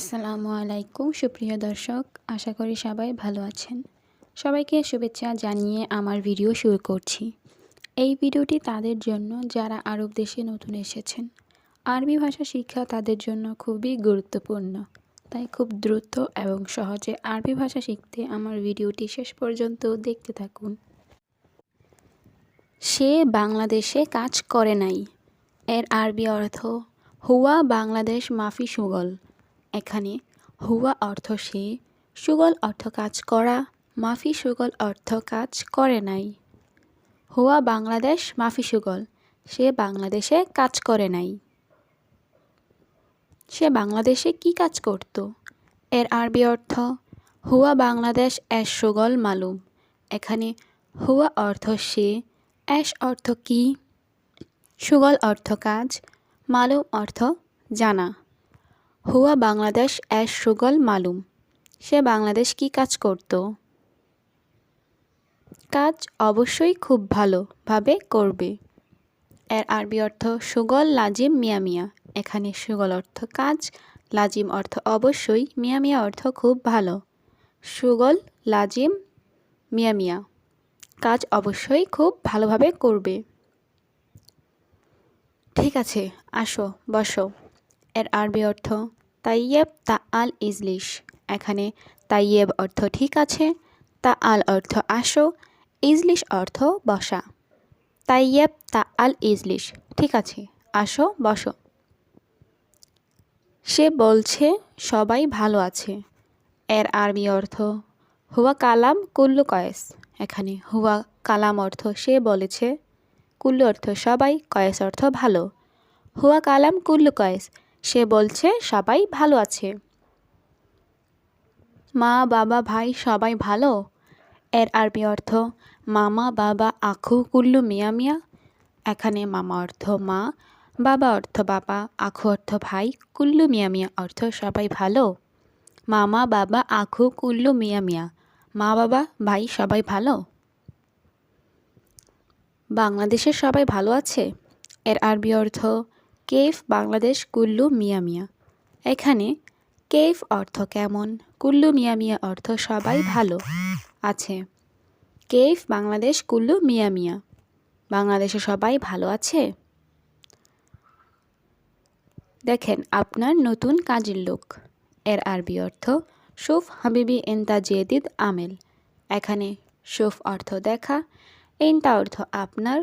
আসসালামু আলাইকুম সুপ্রিয় দর্শক। আশা করি সবাই ভালো আছেন। সবাইকে শুভেচ্ছা জানিয়ে আমার ভিডিও শুরু করছি। এই ভিডিওটি তাদের জন্য যারা আরব দেশে নতুন এসেছেন। আরবি ভাষা শিক্ষা তাদের জন্য খুবই গুরুত্বপূর্ণ। তাই খুব দ্রুত এবং সহজে আরবি ভাষা শিখতে আমার ভিডিওটি শেষ পর্যন্ত দেখতে থাকুন। সে বাংলাদেশে কাজ করে নাই। এর আরবি অর্থ, হুয়া বাংলাদেশ মাফি সুগল এখানে হুয়া অর্থ সে, সুগল অর্থ কাজ করা, মাফি সুগল অর্থ কাজ করে নাই। হুয়া বাংলাদেশ, মাফি সুগল, সে বাংলাদেশে কাজ করে নাই। সে বাংলাদেশে কি কাজ করত? এর আরবি অর্থ, হুয়া বাংলাদেশ এস সুগল মালুম। এখানে হুয়া অর্থ সে অ্যাশ অর্থ কি? সুগল অর্থ কাজ, মালুম অর্থ জানা। হুয়া বাংলাদেশ অ্যাশ সুগল মালুম। সে বাংলাদেশ কি কাজ করত? কাজ অবশ্যই খুব ভালোভাবে করবে। এর আরবি অর্থ সুগল লাজিম মিয়া মিয়া। এখানে সুগল অর্থ কাজ, লাজিম অর্থ অবশ্যই, মিয়া মিয়া অর্থ খুব ভালো। সুগল, লাজিম, মিয়া মিয়া। কাজ অবশ্যই খুব ভালোভাবে করবে। ঠিক আছে, আসো, বসো। এর আরবি অর্থ তাইয়েব তা আল ইজলিশ। এখানে তাইয়েব অর্থ ঠিক আছে তা আল অর্থ আসো, ইজলিশ অর্থ বসা। তাইয়েব তা আল ইজলিশ, ঠিক আছে, আসো, বসো। সে বলছে, সবাই ভালো আছে। এর আরবি অর্থ, হুয়া কালাম কুল্লু কয়েস। এখানে হুয়া কালাম অর্থ সে বলেছে, কুল্লু অর্থ সবাই, কয়েস অর্থ ভালো। হুয়া কালাম কুল্লু কয়েস সে বলছে, সবাই ভালো আছে। মা, বাবা, ভাই, সবাই ভালো? এর আরবি অর্থ, মামা, বাবা, আখু, কুল্লু, মিয়া মিয়া। এখানে মামা অর্থ, মা। বাবা অর্থ, বাবা। আখু অর্থ, ভাই। কুল্লু, মিয়া মিয়া অর্থ, সবাই ভালো। মামা, বাবা, আখু, কুল্লু, মিয়া মিয়া। মা, বাবা, ভাই, সবাই ভালো? বাংলাদেশের সবাই ভালো আছে? এর আরবি অর্থ কেফ বাংলাদেশ কুল্লু মিয়া মিয়া। এখানে কেফ অর্থ কেমন? কুল্লু মিয়া মিয়া অর্থ সবাই ভালো, আছে। কেফ বাংলাদেশ কুল্লু মিয়া মিয়া। বাংলাদেশে সবাই ভালো আছে? দেখেন, আপনার নতুন কাজের লোক। এর আরবি অর্থ, সুফ হাবিবি এন্তা জেদিদ আমেল। এখানে সুফ অর্থ দেখা, এন্তা অর্থ আপনার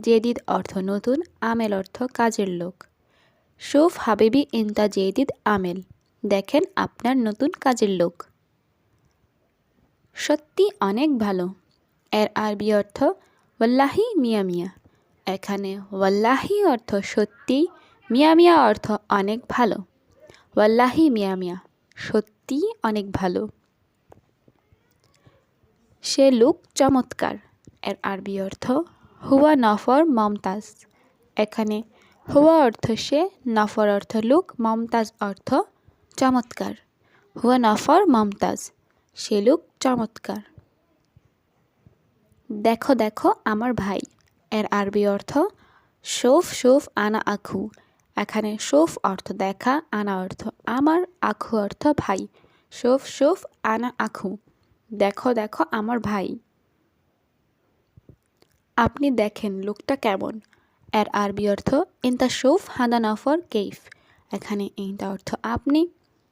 জেদিদ অর্থ নতুন, আমেল অর্থ কাজের লোক। সুফ হাবিবি ইন্তা জেদিদ আমেল। দেখেন আপনার নতুন কাজের লোক। সত্যি অনেক ভালো। এর আরবি অর্থ, ওয়াল্লাহি মিয়া মিয়া। এখানে ওয়াল্লাহি অর্থ সত্যি, মিয়া মিয়া অর্থ অনেক ভালো। ওয়াল্লাহি মিয়া মিয়া। সত্যি অনেক ভালো। সে লোক চমৎকার। এর আরবি অর্থ হুয়া নফর মমতাজ। এখানে হুয়া অর্থ সে, নফর অর্থ লোক, মমতাজ অর্থ চমৎকার। হুয়া নফর মমতাজ, সে লোক চমৎকার। দেখো দেখো আমার ভাই, এর আরবি অর্থ শোফ শোফ আনা আখু। এখানে শোফ অর্থ দেখা, আনা অর্থ আমার, আখু অর্থ ভাই। শোফ শোফ আনা আখু। দেখো দেখো আমার ভাই। আপনি দেখেন লোকটা কেমন। এর আরবি অর্থ ইনতা শোফ হাদা নফর কেইফ। এখানে ইনতা অর্থ, আপনি।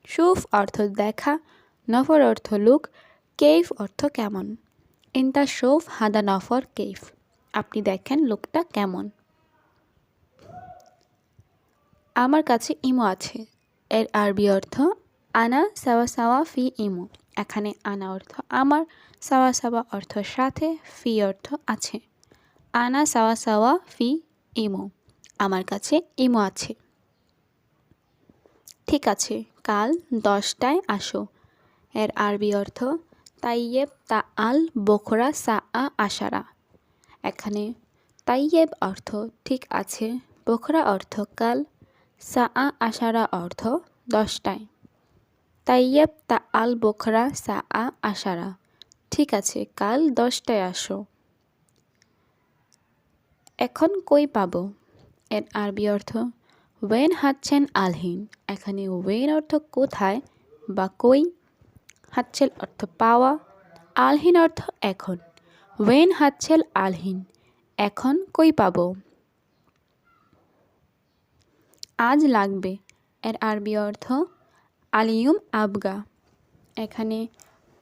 সুফ অর্থ, দেখা। নফর অর্থ, লুক। কেইফ অর্থ, কেমন। ইনতা শোফ হাদা নফর কেইফ। আপনি দেখেন লোকটা কেমন। আমার কাছে ইমো আছে। এর আরবি অর্থ, আনা সাওয়া সাওয়া ফি ইমো। এখানে আনা অর্থ, আমার। সাওয়া সাওয়া অর্থ, সাথে। ফি অর্থ, আছে। আনা সাওয়া সাওয়া ফি ইমো। আমার কাছে ইমো আছে। ঠিক আছে, কাল দশটায় আসো। এর আরবি অর্থ তাইয়েব তা আল বখরা সা আ আশারা। এখানে তাইয়েব অর্থ ঠিক আছে, বখরা অর্থ কাল সা আ আশারা অর্থ দশটায়। তাইয়েব তা আল বখরা সা আ আশারা। ঠিক আছে, কাল দশটায় আসো। এখন কই পাব? এর আরবি অর্থ ওয়েন হাচ্ছেন আলহিন। এখানে ওয়েন অর্থ কোথায় বা কই? হাচ্ছেল অর্থ পাওয়া, আলহিন অর্থ এখন। ওয়েন হাচ্ছেল আলহিন, এখন কই পাব? আজ লাগবে। এর আরবি অর্থ, আলিয়ুম আবগা। এখানে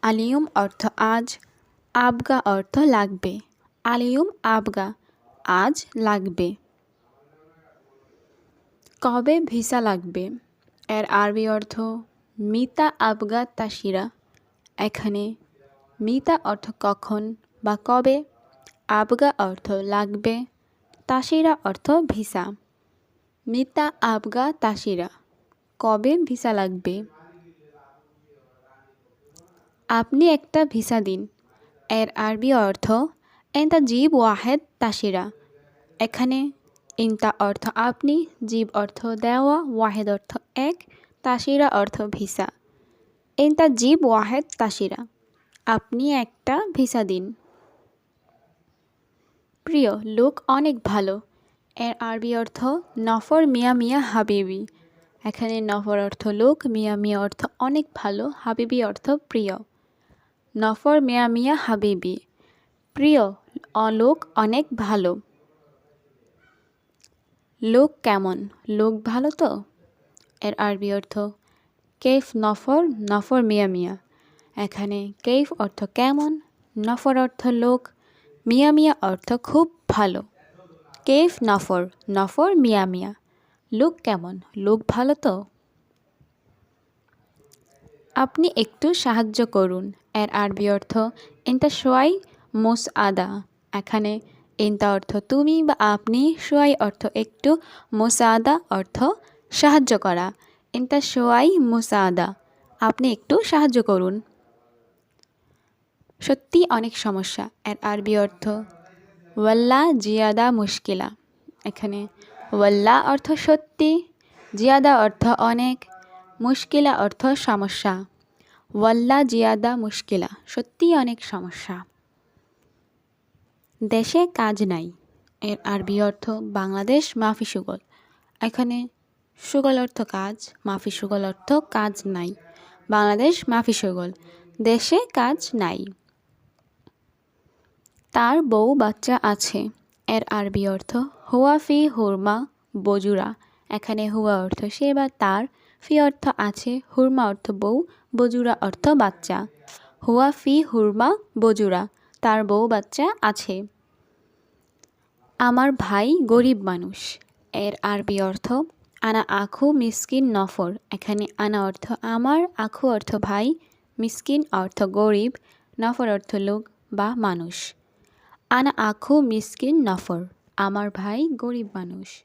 আলিয়ুম অর্থ আজ, আবগা অর্থ লাগবে। আলিয়ুম আবগা। আজ লাগবে। কবে ভিসা লাগবে? এর আরবি অর্থ, মিতা আবগা তাসিরা এখানে, মিতা অর্থ কখন বা কবে, আবগা অর্থ লাগবে তাসিরা অর্থ ভিসা। মিতা আবগা তাসিরা কবে ভিসা লাগবে? আপনি একটা ভিসা দিন। এর আরবি অর্থ এন্তা জীব ওয়াহেদ তাসিরা এখানে ইনতা অর্থ আপনি জীব অর্থ দেওয়া ওয়াহেদ অর্থ এক তাসিরা অর্থ ভিসা এন্তা জীব ওয়াহেদ তাসিরা আপনি একটা ভিসা দিন প্রিয় লোক অনেক ভালো এর আরবি অর্থ নফর মিয়া মিয়া হাবিবি এখানে নফর অর্থ লোক মিয়া মিয়া অর্থ অনেক ভালো হাবিবি অর্থ প্রিয় নফর মিয়া মিয়া হাবিবি প্রিয় লোক অনেক ভালো। লোক কেমন? লোক ভালো তো? এর আরবি অর্থ কেফ নফর নফর মিয়া মিয়া। এখানে কেফ অর্থ কেমন? নফর অর্থ লোক, মিয়া মিয়া অর্থ খুব ভালো। কেফ নফর নফর মিয়া মিয়া। লোক কেমন? লোক ভালো তো? আপনি একটু সাহায্য করুন। এর আরবি অর্থ ইন্তা সোয়াই মোস আদা। এখানে ইন্তা অর্থ তুমি বা আপনি, সোয়াই অর্থ একটু, মোসাদা অর্থ সাহায্য করা। ইন্তা সোয়াই, মোসাদা, আপনি একটু সাহায্য করুন। সত্যি অনেক সমস্যা, এর আরবি অর্থ ওয়াল্লা জিয়াদা মুশকিলা। এখানে ওয়াল্লা অর্থ সত্যি, জিয়াদা অর্থ অনেক, মুশকিলা অর্থ সমস্যা। ওয়াল্লা জিয়াদা মুশকিলা, সত্যি অনেক সমস্যা। দেশে কাজ নাই। এর আরবি অর্থ বাংলাদেশ মাফি সুগল। এখানে সুগল অর্থ কাজ, মাফি সুগল অর্থ কাজ নাই। বাংলাদেশ মাফি সুগল, দেশে কাজ নাই। তার বউ বাচ্চা আছে। এর আরবি অর্থ হুয়া ফি হুরমা বজুরা। এখানে হুয়া অর্থ সে বা তার, ফি অর্থ আছে হুরমা অর্থ বউ, বজুরা অর্থ বাচ্চা। হুয়া ফি হুরমা বজুরা। তার বউ বাচ্চা আছে। আমার ভাই গরিব মানুষ। এর আরবি অর্থ, আনা আখু মিসকিন নফর। এখানে আনা অর্থ, আমার আখু অর্থ ভাই, মিসকিন অর্থ গরিব। নফর অর্থ লোক বা মানুষ। আনা আখু মিসকিন নফর। আমার ভাই গরিব মানুষ।